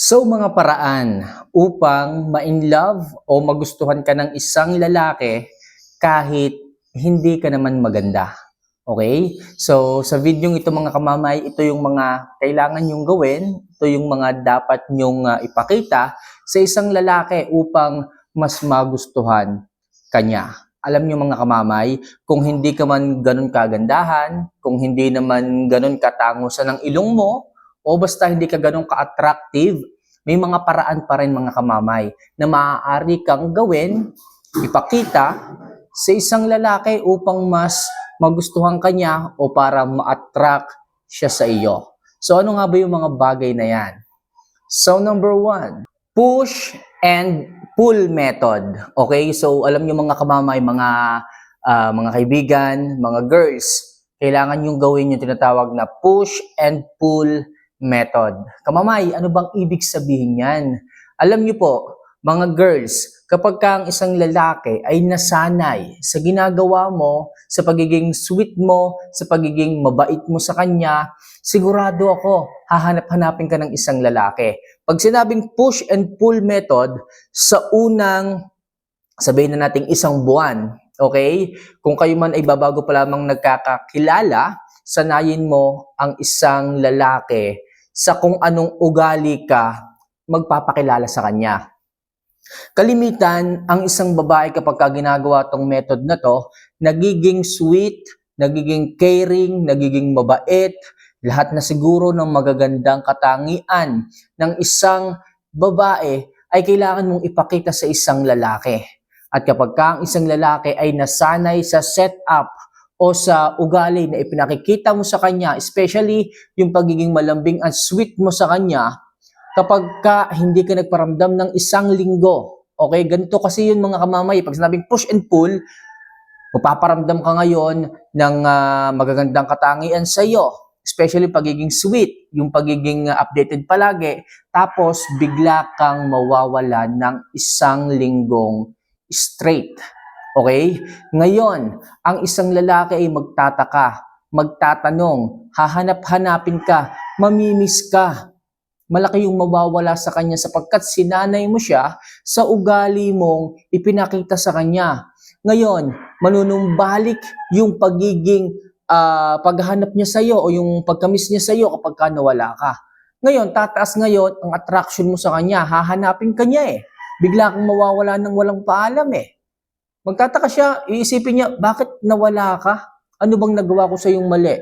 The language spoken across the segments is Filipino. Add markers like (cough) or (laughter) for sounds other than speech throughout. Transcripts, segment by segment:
So mga paraan upang ma-in love o magustuhan ka ng isang lalaki kahit hindi ka naman maganda. Okay? So sa video ito mga kamamay, ito yung mga kailangan nyong gawin, ito yung mga dapat nyong ah, ipakita sa isang lalaki upang mas magustuhan kanya. Alam niyo mga kamamay, kung hindi ka man ganun kagandahan, kung hindi naman ganun katangusan ng ilong mo, o basta hindi ka ganun ka-attractive, may mga paraan pa rin mga kamamay na maaari kang gawin, ipakita sa isang lalaki upang mas magustuhan ka niya o para ma-attract siya sa iyo. So ano nga ba yung mga bagay na yan? So number one, push and pull method. Okay? So alam niyo mga kamamay, mga ah, mga kaibigan, mga girls, kailangan yung gawin yung tinatawag na push and pull method. Kamamay, ano bang ibig sabihin yan? Alam niyo po, mga girls, kapag ka ang isang lalaki ay nasanay sa ginagawa mo, sa pagiging sweet mo, sa pagiging mabait mo sa kanya, sigurado ako, hahanap-hanapin ka ng isang lalaki. Pag sinabing push and pull method, sa unang, sabihin na nating isang buwan, okay? Kung kayo man ay babago pa lamang nagkakakilala, sanayin mo ang isang lalaki sa kung anong ugali ka magpapakilala sa kanya. Kalimitan, ang isang babae kapag ka ginagawa tong method na to, nagiging sweet, nagiging caring, nagiging mabait, lahat na siguro ng magagandang katangian ng isang babae ay kailangan mong ipakita sa isang lalaki. At kapag ka ang isang lalaki ay nasanay sa setup o sa ugali na ipinakikita mo sa kanya, especially yung pagiging malambing at sweet mo sa kanya, kapag ka hindi ka nagparamdam ng isang linggo, okay, ganito kasi yun mga kamamay, pag sinabing push and pull, mapaparamdam ka ngayon ng ah, magagandang katangian sa iyo, especially pagiging sweet, yung pagiging updated palagi, tapos bigla kang mawawala ng isang linggong straight. Okay? Ngayon, ang isang lalaki ay magtataka, magtatanong, hahanap-hanapin ka, mamimiss ka. Malaki yung mawawala sa kanya sapagkat sinanay mo siya sa ugali mong ipinakita sa kanya. Ngayon, manunumbalik yung pagiging ah, paghahanap niya sa iyo o yung pagkamiss niya sa iyo kapag ka nawala ka. Ngayon, tataas ngayon ang attraction mo sa kanya, hahanapin ka niya eh. Bigla kang mawawala ng walang paalam eh. Magtataka siya, iisipin niya, bakit nawala ka? Ano bang nagawa ko sa iyong mali?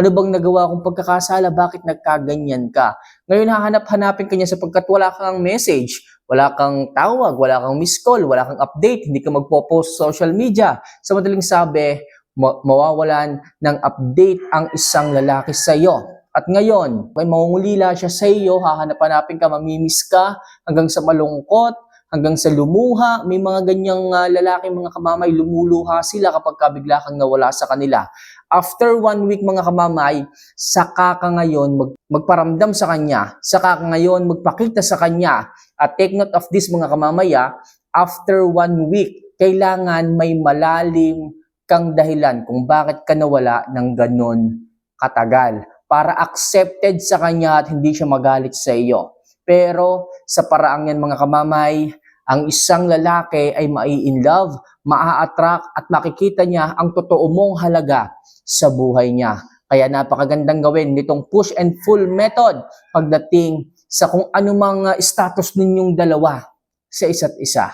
Ano bang nagawa kong pagkakasala? Bakit nagkaganyan ka? Ngayon hahanap-hanapin ka niya sapagkat wala kang message, wala kang tawag, wala kang miss call, wala kang update, hindi ka magpo-post sa social media. Sa madaling sabi, ma- mawawalan ng update ang isang lalaki sa iyo. At ngayon, may mangungulila siya sa iyo, hahanap-hanapin ka, mamimiss ka, hanggang sa malungkot, hanggang sa lumuha. May mga ganyang ah, lalaki, mga kamamay, lumuluha sila kapag ka bigla kang nawala sa kanila. After one week mga kamamay, saka ka ngayon mag, magparamdam sa kanya, saka ka ngayon magpakita sa kanya. At take note of this mga kamamaya, after one week, kailangan may malalim kang dahilan kung bakit ka nawala ng ganun katagal para accepted sa kanya at hindi siya magalit sa iyo. Pero sa paraang yan mga kamamay, ang isang lalaki ay mai-in love, maa-attract at makikita niya ang totoo mong halaga sa buhay niya. Kaya napakagandang gawin nitong push and pull method pagdating sa kung anumang uh, status ninyong dalawa sa isa't isa.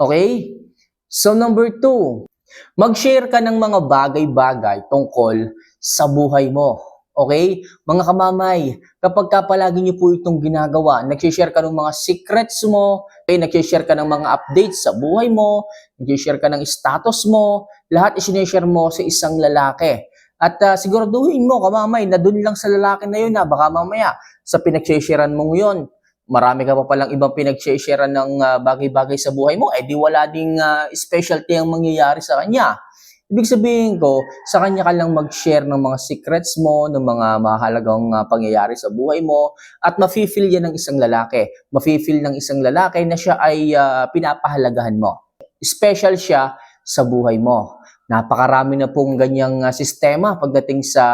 Okay? So number two, mag-share ka ng mga bagay-bagay tungkol sa buhay mo. Okay? Mga kamamay, kapag ka palagi niyo po itong ginagawa, nag-share ka ng mga secrets mo, okay, nag-share ka ng mga updates sa buhay mo, nag-share ka ng status mo, lahat isineshare mo sa isang lalaki. At uh, siguraduhin mo, kamamay, na dun lang sa lalaki na yun na baka mamaya sa pinag-sharean mong yun, marami ka pa palang ibang pinag-sharean ng ah, bagay-bagay sa buhay mo, eh di wala ding ah, specialty ang mangyayari sa kanya. Ibig sabihin ko, sa kanya ka lang mag-share ng mga secrets mo, ng mga mahalagang ah, pangyayari sa buhay mo, at mafe-feel yan ng isang lalaki. Mafe-feel ng isang lalaki na siya ay ah, pinapahalagahan mo. Special siya sa buhay mo. Napakarami na pong ganyang ah, sistema pagdating sa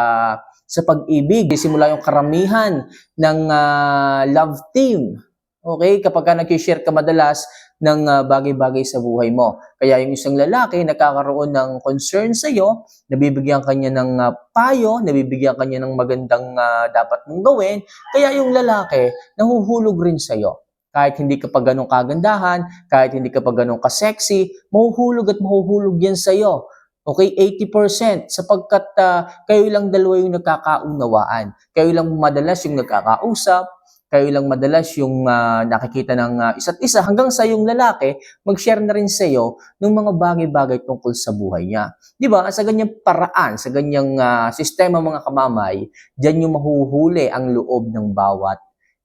sa pag-ibig. Simula yung karamihan ng ah, love team. Okay? Kapag ka nag-share ka madalas ng ah, bagay-bagay sa buhay mo. Kaya yung isang lalaki nagkakaroon ng concern sa iyo, nabibigyan kanya ng ah, payo, nabibigyan kanya ng magandang ah, dapat mong gawin. Kaya yung lalaki nahuhulog rin sa iyo. Kahit hindi ka pa ganun kagandahan, kahit hindi ka pa ganun ka-sexy, mahuhulog at mahuhulog yan sa iyo. Okay, 80% sapagkat ah, kayo lang dalawa yung nagkakaunawaan. Kayo lang madalas yung nagkakausap, kayo lang madalas yung ah, nakikita ng ah, isa't isa hanggang sa yung lalaki mag-share na rin sa iyo ng mga bagay-bagay tungkol sa buhay niya. 'Di ba? Sa ganyang paraan, sa ganyang ah, sistema mga kamamay, diyan yung mahuhuli ang loob ng bawat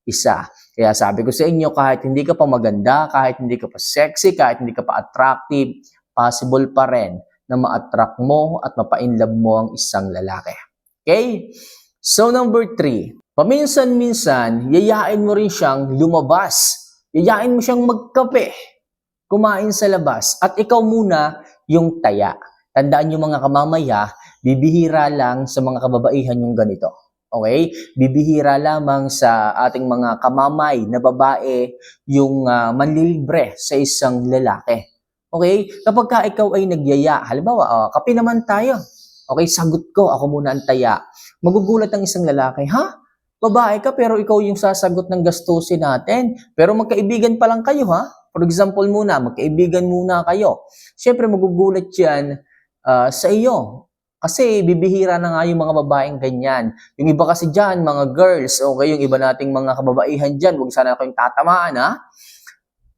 isa. Kaya sabi ko sa inyo, kahit hindi ka pa maganda, kahit hindi ka pa sexy, kahit hindi ka pa attractive, possible pa rin na ma-attract mo at mapa-inlove mo ang isang lalaki. Okay? So number three, paminsan-minsan, yayain mo rin siyang lumabas. Yayain mo siyang magkape, kumain sa labas, at ikaw muna yung taya. Tandaan nyo mga kamamaya, bibihira lang sa mga kababaihan yung ganito. Okay? Bibihira lamang sa ating mga kamamay na babae yung ah, manlilibre sa isang lalaki. Okay? Kapag ka ikaw ay nagyaya, halimbawa, ah, kape naman tayo. Okay, sagot ko, ako muna ang taya. Magugulat ang isang lalaki, ha? Babae ka pero ikaw yung sasagot ng gastusin natin. Pero magkaibigan pa lang kayo, ha? For example muna, magkaibigan muna kayo. Siyempre magugulat yan ah, sa iyo. Kasi bibihira na nga yung mga babaeng ganyan. Yung iba kasi dyan, mga girls, okay, yung iba nating mga kababaihan dyan, huwag sana kayong tatamaan, ha?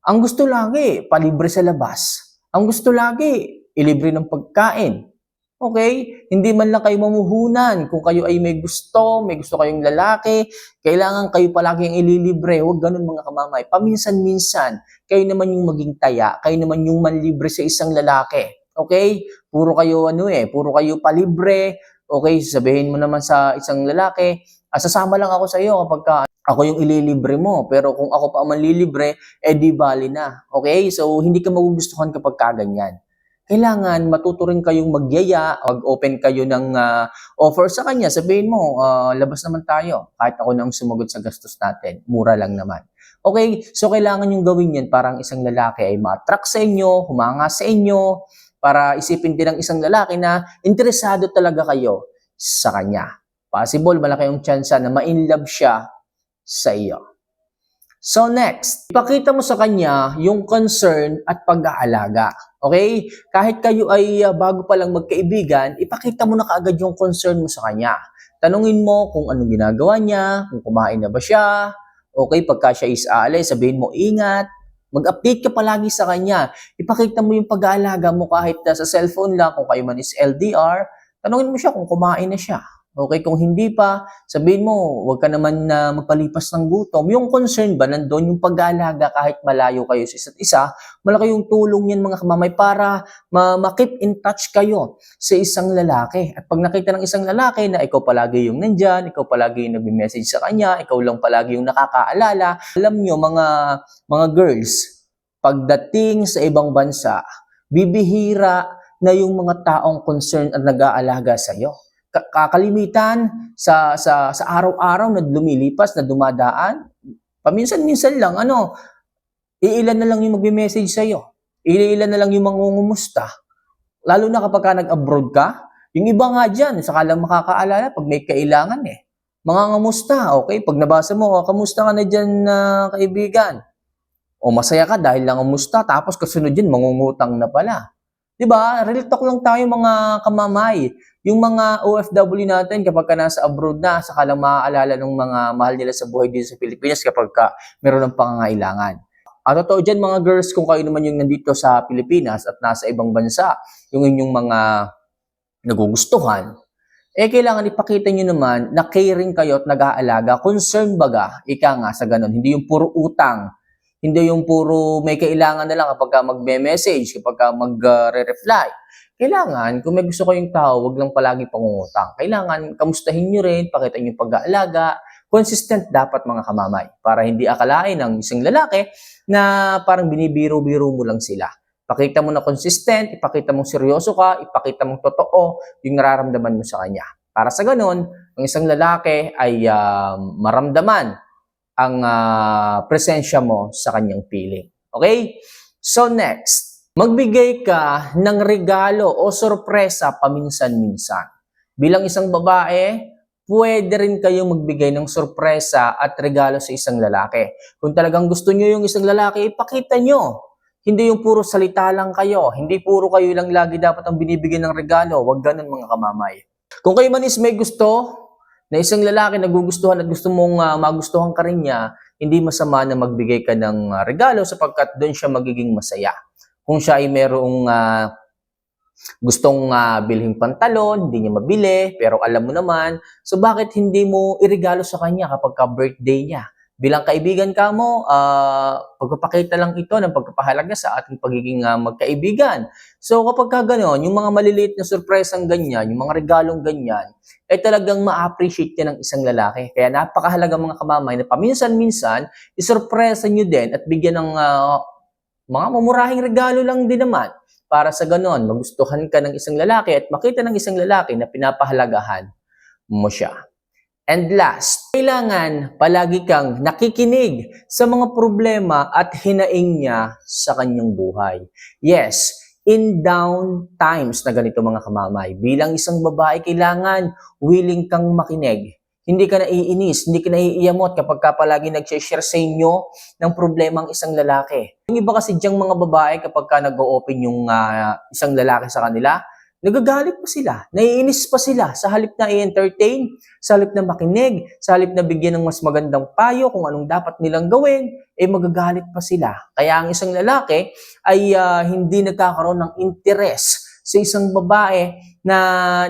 Ang gusto lagi, palibre sa labas. Ang gusto lagi, ilibre ng pagkain. Okay? Hindi man lang kayo mamuhunan. Kung kayo ay may gusto, may gusto kayong lalaki, kailangan kayo palagi ang ililibre. Huwag ganun mga kamamay. Paminsan-minsan, kayo naman yung maging taya, kayo naman yung manlibre sa isang lalaki. Okay? Puro kayo ano eh, puro kayo palibre. Okay, sabihin mo naman sa isang lalaki, ah, sasama lang ako sa iyo kapag ka ako yung ililibre mo. Pero kung ako pa ang manlilibre, eh di bali na. Okay? So, hindi ka magugustuhan kapag kaganyan. Kailangan matuto rin kayong magyaya, mag-open kayo ng ah, offer sa kanya. Sabihin mo, ah, labas naman tayo. Kahit ako na ang sumagot sa gastos natin. Mura lang naman. Okay? So, kailangan yung gawin yan parang isang lalaki ay ma-attract sa inyo, humanga sa inyo, para isipin din ng isang lalaki na interesado talaga kayo sa kanya. Possible, malaki yung chance na ma-inlove siya sa iyo. So next, ipakita mo sa kanya yung concern at pag-aalaga. Okay? Kahit kayo ay uh, bago pa lang magkaibigan, ipakita mo na kaagad yung concern mo sa kanya. Tanungin mo kung anong ginagawa niya, kung kumain na ba siya. Okay, pagka siya is aalis, sabihin mo ingat. Mag-update ka palagi sa kanya. Ipakita mo yung pag-aalaga mo kahit sa cellphone lang, kung kayo man is LDR. Tanungin mo siya kung kumain na siya. Okay, kung hindi pa, sabihin mo, huwag ka naman na magpalipas ng gutom. Yung concern ba, nandun yung pag-aalaga kahit malayo kayo sa isa't isa, malaki yung tulong yan mga kamamay para ma- ma-keep in touch kayo sa isang lalaki. At pag nakita ng isang lalaki na ikaw palagi yung nandyan, ikaw palagi yung nagme-message sa kanya, ikaw lang palagi yung nakakaalala, alam nyo mga, mga girls, pagdating sa ibang bansa, bibihira na yung mga taong concerned at nag-aalaga sa iyo ka- kakalimitan sa sa sa araw-araw na lumilipas na dumadaan. Paminsan-minsan lang ano iilan na lang yung magme-message sa iyo iilan na lang yung mangungumusta. Lalo na kapag ka nag-abroad ka. Yung iba nga diyan saka lang makakaalala pag may kailangan eh. Mga ngamusta okay pag nabasa mo oh, kamusta ka na diyan na kaibigan? O masaya ka dahil lang ngamusta tapos kasunod yun mangungutang na pala 'Di ba? Real talk lang tayo mga kamamay. Yung mga OFW natin kapag ka nasa abroad na, saka lang maaalala ng mga mahal nila sa buhay dito sa Pilipinas kapag ka meron ng pangangailangan. At totoo dyan mga girls, kung kayo naman yung nandito sa Pilipinas at nasa ibang bansa, yung inyong mga nagugustuhan, eh kailangan ipakita nyo naman na caring kayo at nag-aalaga, concern baga, ika nga sa ganun, hindi yung puro utang, hindi yung puro may kailangan na lang kapag ka magme-message, kapag ka magre-reply. Kailangan, kung may gusto kayong tao, wag lang palagi pangungutang. Kailangan, kamustahin nyo rin, pakita nyo pag-aalaga. Consistent dapat mga kamamay para hindi akalain ng isang lalaki na parang binibiro-biro mo lang sila. Pakita mo na consistent, ipakita mong seryoso ka, ipakita mong totoo yung nararamdaman mo sa kanya. Para sa ganun, ng isang lalaki ay ah, maramdaman ang ah, presensya mo sa kanyang piling. Okay? So next, magbigay ka ng regalo o sorpresa paminsan-minsan. Bilang isang babae, pwede rin kayong magbigay ng sorpresa at regalo sa isang lalaki. Kung talagang gusto nyo yung isang lalaki, ipakita nyo. Hindi yung puro salita lang kayo. Hindi puro kayo lang lagi dapat ang binibigyan ng regalo. Huwag ganun mga kamamay. Kung kayo man is may gusto na isang lalaki na gugustuhan at gusto mong ah, magustuhan ka rin niya, hindi masama na magbigay ka ng ah, regalo sapagkat doon siya magiging masaya. Kung siya ay merong ah, gustong ah, bilhin pantalon, hindi niya mabili, pero alam mo naman, so bakit hindi mo iregalo sa kanya kapag ka birthday niya? Bilang kaibigan ka mo, ah, pagpapakita lang ito ng pagpapahalaga sa ating pagiging ah, magkaibigan. So kapag ka gano'n, yung mga maliliit na surpresang ganyan, yung mga regalong ganyan, ay talagang ma-appreciate yan ng isang lalaki. Kaya napakahalaga mga kamamay na paminsan-minsan, isurpresa nyo din at bigyan ng ah, mga mamurahing regalo lang din naman para sa ganon, magustuhan ka ng isang lalaki at makita ng isang lalaki na pinapahalagahan mo siya. And last, kailangan palagi kang nakikinig sa mga problema at hinaing niya sa kanyang buhay. Yes, in down times na ganito mga kamamay, bilang isang babae, kailangan willing kang makinig. Hindi ka naiinis, hindi ka naiiyamot kapag ka palagi nag-share sa inyo ng problema ang isang lalaki. Yung iba kasi diyang mga babae kapag ka nag-open yung ah, isang lalaki sa kanila, nagagalit pa sila, naiinis pa sila sa halip na i-entertain, sa halip na makinig, sa halip na bigyan ng mas magandang payo kung anong dapat nilang gawin, eh magagalit pa sila. Kaya ang isang lalaki ay ah, hindi nagkakaroon ng interes sa isang babae na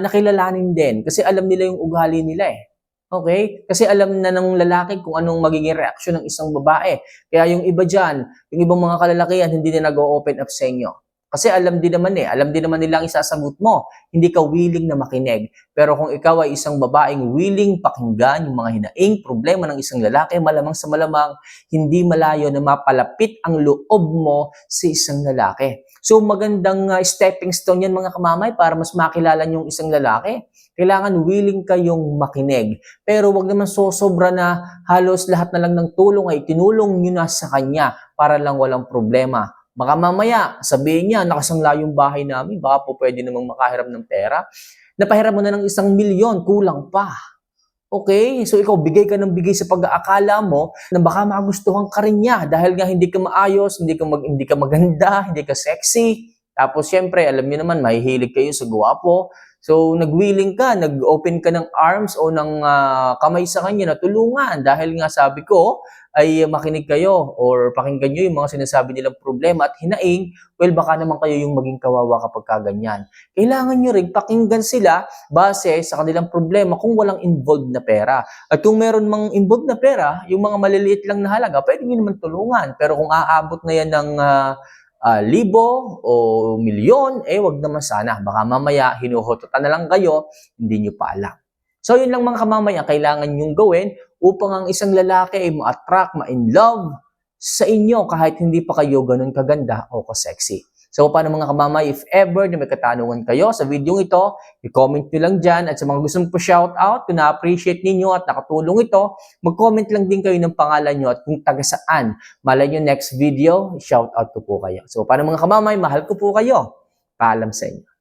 nakilalanin din kasi alam nila yung ugali nila eh. Okay? Kasi alam na ng lalaki kung anong magiging reaksyon ng isang babae. Kaya yung iba dyan, yung ibang mga kalalakihan, hindi na nag-open up sa inyo. Kasi alam din naman eh, alam din naman nila ang isasagot mo. Hindi ka willing na makinig. Pero kung ikaw ay isang babaeng willing pakinggan yung mga hinaing problema ng isang lalaki, malamang sa malamang, hindi malayo na mapalapit ang loob mo sa isang lalaki. So magandang uh, stepping stone yan mga kamamay para mas makilala yung isang lalaki. Kailangan willing kayong makinig. Pero wag naman so sobra na halos lahat na lang ng tulong ay tinulong nyo na sa kanya para lang walang problema. Baka mamaya, sabihin niya, nakasangla yung bahay namin, baka po pwede namang makahiram ng pera. Napahiram mo na ng isang milyon, kulang pa. Okay? So ikaw, bigay ka ng bigay sa pag-aakala mo na baka magustuhan ka rin niya dahil nga hindi ka maayos, hindi ka, mag, hindi ka maganda, (laughs) hindi ka sexy. Tapos syempre, alam niyo naman, mahihilig kayo sa guwapo. So nag-willing ka, nag-open ka ng arms o ng ah, kamay sa kanya na tulungan dahil nga sabi ko ay makinig kayo or pakinggan nyo yung mga sinasabi nilang problema at hinaing, well baka naman kayo yung maging kawawa kapag kaganyan. Kailangan nyo rin pakinggan sila base sa kanilang problema kung walang involved na pera. At kung meron mang involved na pera, yung mga maliliit lang na halaga, pwede nyo naman tulungan. Pero kung aabot na yan ng ah, ah, libo o milyon, eh wag naman sana. Baka mamaya hinuhututan na lang kayo, hindi nyo pa alam. So yun lang mga kamamaya, kailangan nyong gawin upang ang isang lalaki ay ma-attract, ma-in love sa inyo kahit hindi pa kayo ganun kaganda o ka-sexy. So paano mga kamamay, if ever na may katanungan kayo sa video ito, i-comment nyo lang dyan at sa mga gustong po-shout out, kung na-appreciate ninyo at nakatulong ito, mag-comment lang din kayo ng pangalan nyo at kung taga saan. Malay nyo next video, shout out ko po kayo. So paano mga kamamay, mahal ko po kayo. Paalam sa inyo.